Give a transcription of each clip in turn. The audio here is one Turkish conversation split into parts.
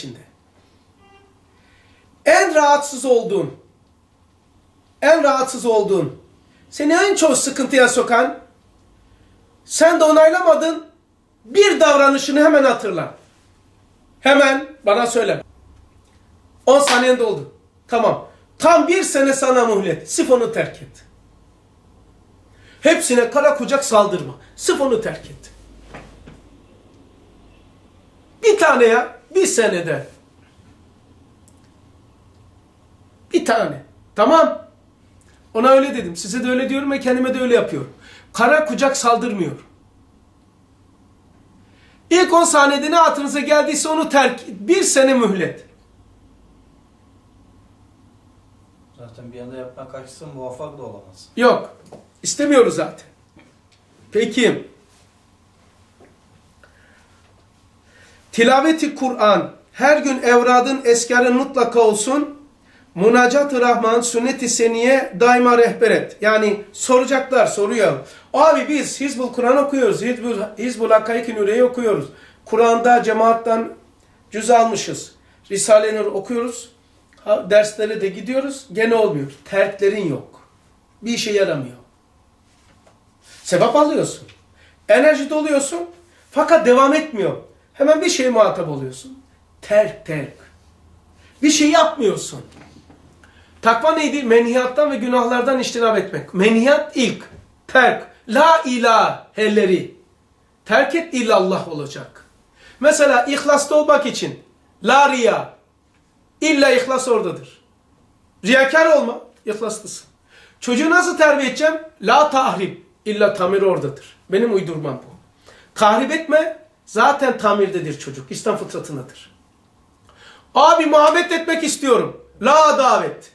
içinde. En rahatsız olduğun, en rahatsız olduğun, seni en çok sıkıntıya sokan, sen de onaylamadın, bir davranışını hemen hatırla. Hemen bana söyle. 10 saniyen doldu. Tamam. Tam bir sene sana muhlet. Sifonu terk et. Hepsine kara kucak saldırma. Sifonu terk et. Bir tane ya. Bir senede. Bir tane. Tamam. Ona öyle dedim. Size de öyle diyorum ve kendime de öyle yapıyorum. Kara kucak saldırmıyor. İlk 10 saniyede ne hatırınıza geldiyse onu terk. Bir sene mühlet. Zaten bir anda yapmak kaçsa muvaffak da olamaz. Yok. İstemiyoruz zaten. Peki. Tilaveti Kur'an. Her gün evradın eskarın mutlaka olsun. Munacat-ı Rahman, sünnet-i seniye daima rehber et. Yani soracaklar, soruyor. Abi biz Hizbul Kur'an okuyoruz. Hizbul, Hizbul Hakkaik-i Nuriye'yi okuyoruz. Kur'an'da cemaattan cüz almışız. Risale-i okuyoruz. Derslere de gidiyoruz. Gene olmuyor. Terklerin yok. Bir işe yaramıyor. Sebep alıyorsun. Enerji doluyorsun. Fakat devam etmiyor. Hemen bir şeye muhatap oluyorsun. Terk, terk. Bir şey yapmıyorsun. Takva neydi? Menhiyattan ve günahlardan iştinab etmek. Menhiyat ilk. Terk. La ilaheleri. Terk et illallah olacak. Mesela ihlasta olmak için. La riya. İlla ihlas oradadır. Riyakar olma. İhlaslısın. Çocuğu nasıl terbiye edeceğim? La tahrip. İlla tamir oradadır. Benim uydurmam bu. Tahrip etme. Zaten tamirdedir çocuk. İslam fıtratındadır. Abi muhabbet etmek istiyorum. La davet.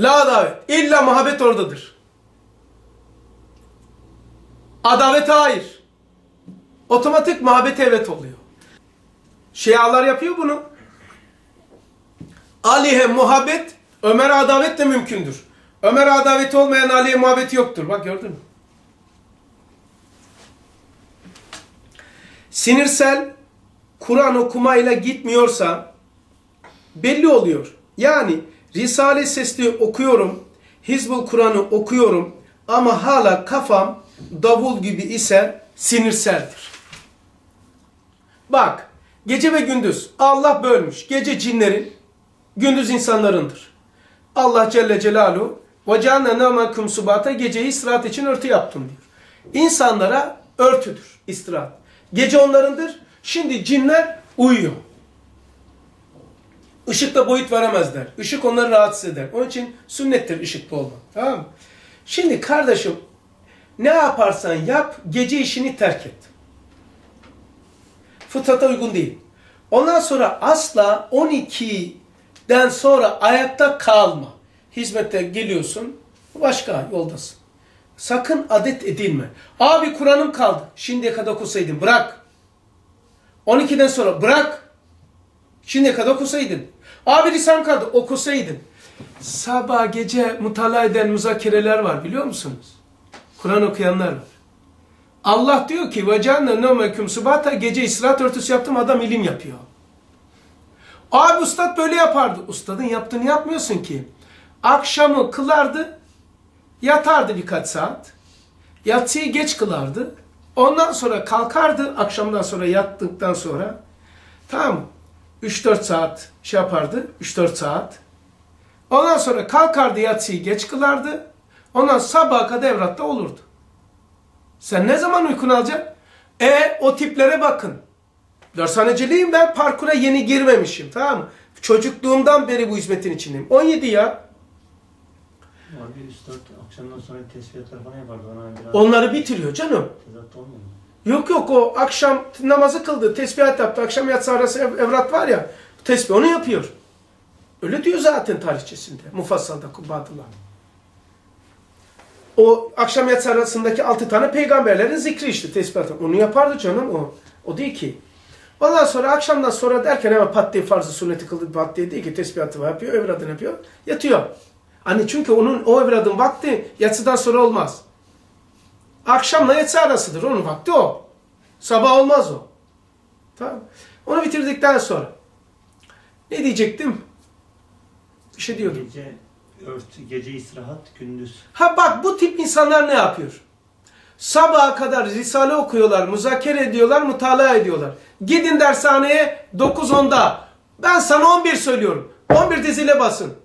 La davet. İlla muhabbet oradadır. Adavet hayır. Otomatik muhabbet evet oluyor. Şialar yapıyor bunu. Ali'ye muhabbet, Ömer adavet de mümkündür. Ömer adaveti olmayan Ali'ye muhabbeti yoktur. Bak gördün mü? Sinirsel Kur'an okumayla gitmiyorsa belli oluyor. Yani Risale sesli okuyorum, Hizbul Kur'an'ı okuyorum ama hala kafam davul gibi ise sinirseldir. Bak, gece ve gündüz Allah bölmüş. Gece cinlerin, gündüz insanlarındır. Allah Celle Celaluhu ve canne nâmeküm subata geceyi istirahat için örtü yaptım diyor. İnsanlara örtüdür istirahat. Gece onlarındır. Şimdi cinler uyuyor. Işıkta boyut veremezler. Işık onları rahatsız eder. Onun için sünnettir ışıklı olmak. Tamam mı? Şimdi kardeşim ne yaparsan yap gece işini terk et. Fıtrata uygun değil. Ondan sonra asla 12'den sonra ayakta kalma. Hizmete geliyorsun başka yoldasın. Sakın adet edilme. Abi Kur'an'ım kaldı. Şimdiye kadar okusaydın bırak. 12'den sonra bırak. Şimdiye kadar okusaydın. Abi lisan kaldı okusaydın. Sabah gece mutala eden müzakereler var biliyor musunuz? Kur'an okuyanlar var. Allah diyor ki ve canne nomeküm subata gece istirahat örtüsü yaptım adam ilim yapıyor. Abi ustad böyle yapardı. Ustadın yaptığını yapmıyorsun ki. Akşamı kılardı, yatardı birkaç saat. Yatsıyı geç kılardı. Ondan sonra kalkardı akşamdan sonra yattıktan sonra. Tamam 3-4 saat şey yapardı. 3-4 saat. Ondan sonra kalkardı yatsıyı geç kılardı. Ondan sabaha kadar evratta olurdu. Sen ne zaman uykunu alacaksın? E o tiplere bakın. Dershaneciliğim ben parkura yeni girmemişim tamam mı? Çocukluğumdan beri bu hizmetin içindeyim. 17 ya. Abi 3-4 akşamdan sonra tesbihler falan yapardı. Ona biraz Onları bitiriyor canım. tezat olmuyor mu? Yok yok o akşam namazı kıldı, tesbihat yaptı. Akşam yatsı arası ev- evrat var ya, tesbih onu yapıyor. Öyle diyor zaten tarihçesinde, Mufassal'da Kubbadullah. O akşam yatsı arasındaki altı tane peygamberlerin zikri işte tesbihat. Onu yapardı canım o. O değil ki. Ondan sonra akşamdan sonra derken hemen pat diye farzı sünneti kıldı pat diye değil ki tesbihatı yapıyor, evradını yapıyor, yatıyor. Hani çünkü onun o evradın vakti yatsıdan sonra olmaz. Akşamla yatsı arasıdır. Onun vakti o. Sabah olmaz o. Tamam. Onu bitirdikten sonra ne diyecektim? Bir şey diyordum. Gece ört, gece istirahat, gündüz. Ha bak bu tip insanlar ne yapıyor? Sabaha kadar risale okuyorlar, muzakere ediyorlar, mutala ediyorlar. Gidin dershaneye 9-10'da. Ben sana 11 söylüyorum. 11 dizile basın.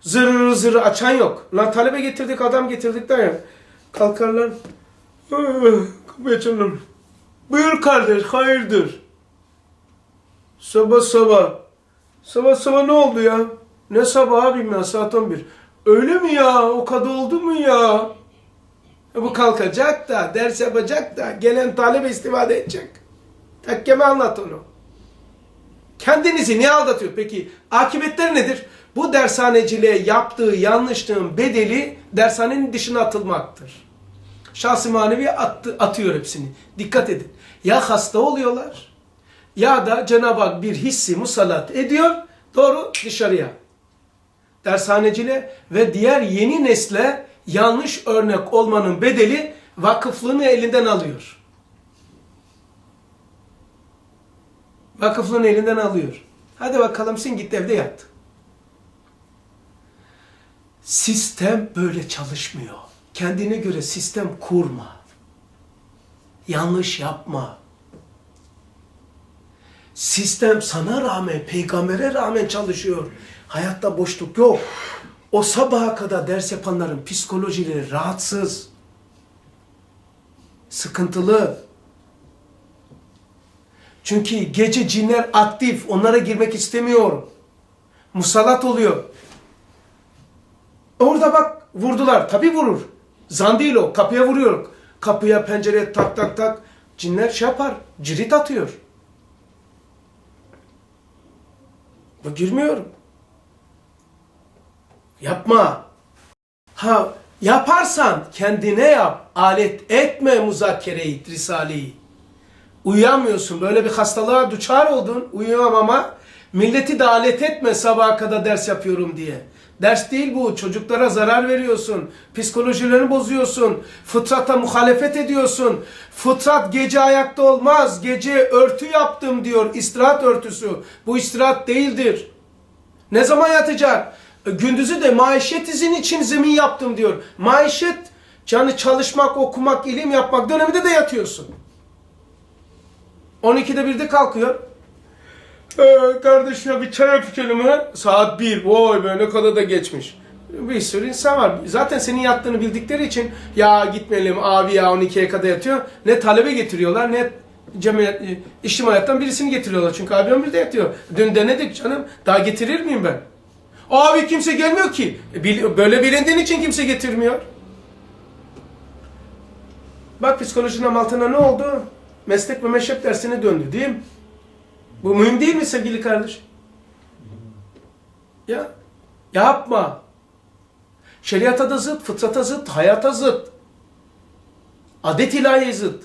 Zırr zırr açan yok. Lan talebe getirdik, adam getirdik der ya. Kalkarlar. "Ah, Kapıyı açarlar. Buyur kardeş, hayırdır? Sabah sabah. Sabah sabah ne oldu ya? Ne sabah abim ya saat 11. Öyle mi ya? O kadar oldu mu ya? E bu kalkacak da, ders yapacak da, gelen talebe istifade edecek. Tekkeme anlat onu. Kendinizi niye aldatıyor? Peki akıbetleri nedir? Bu dershaneciliğe yaptığı yanlışlığın bedeli dershanenin dışına atılmaktır. Şahsi manevi attı, atıyor hepsini. Dikkat edin. Ya hasta oluyorlar ya da Cenab-ı Hak bir hissi musallat ediyor doğru dışarıya. Dershaneciliğe ve diğer yeni nesle yanlış örnek olmanın bedeli vakıflığını elinden alıyor. Vakıflığını elinden alıyor. Hadi bakalım sen git evde yat. Sistem böyle çalışmıyor. Kendine göre sistem kurma. Yanlış yapma. Sistem sana rağmen, peygambere rağmen çalışıyor. Hayatta boşluk yok. O sabaha kadar ders yapanların psikolojileri rahatsız. Sıkıntılı. Çünkü gece cinler aktif. Onlara girmek istemiyor. Musallat oluyor. Orada bak vurdular. Tabi vurur. Zan değil o. Kapıya vuruyor. Kapıya pencereye tak tak tak. Cinler şey yapar. Cirit atıyor. Bak girmiyorum. Yapma. Ha yaparsan kendine yap. Alet etme muzakereyi, risaleyi. Uyuyamıyorsun. Böyle bir hastalığa duçar oldun. Uyuyamama. Milleti de alet etme sabaha kadar ders yapıyorum diye. Ders değil bu. Çocuklara zarar veriyorsun. Psikolojilerini bozuyorsun. Fıtrata muhalefet ediyorsun. Fıtrat gece ayakta olmaz. Gece örtü yaptım diyor. İstirahat örtüsü. Bu istirahat değildir. Ne zaman yatacak? E, Gündüzü de maişet izin için zemin yaptım diyor. Maişet, canı çalışmak, okumak, ilim yapmak döneminde de yatıyorsun. 12'de birde kalkıyor. Ee, kardeş ya bir çay içelim ha. Saat 1. Vay be ne kadar da geçmiş. Bir sürü insan var. Zaten senin yattığını bildikleri için ya gitmeyelim abi ya 12'ye kadar yatıyor. Ne talebe getiriyorlar ne cemiyet, işim hayattan birisini getiriyorlar. Çünkü abi 11'de yatıyor. Dün denedik canım. Daha getirir miyim ben? Abi kimse gelmiyor ki. E, Böyle bilindiğin için kimse getirmiyor. Bak psikolojinin altına ne oldu? Meslek ve meşrep dersine döndü değil mi? Bu mühim değil mi sevgili kardeş? Ya yapma. Şeriata da zıt, fıtrata zıt, hayata zıt. Adet ilahiye zıt.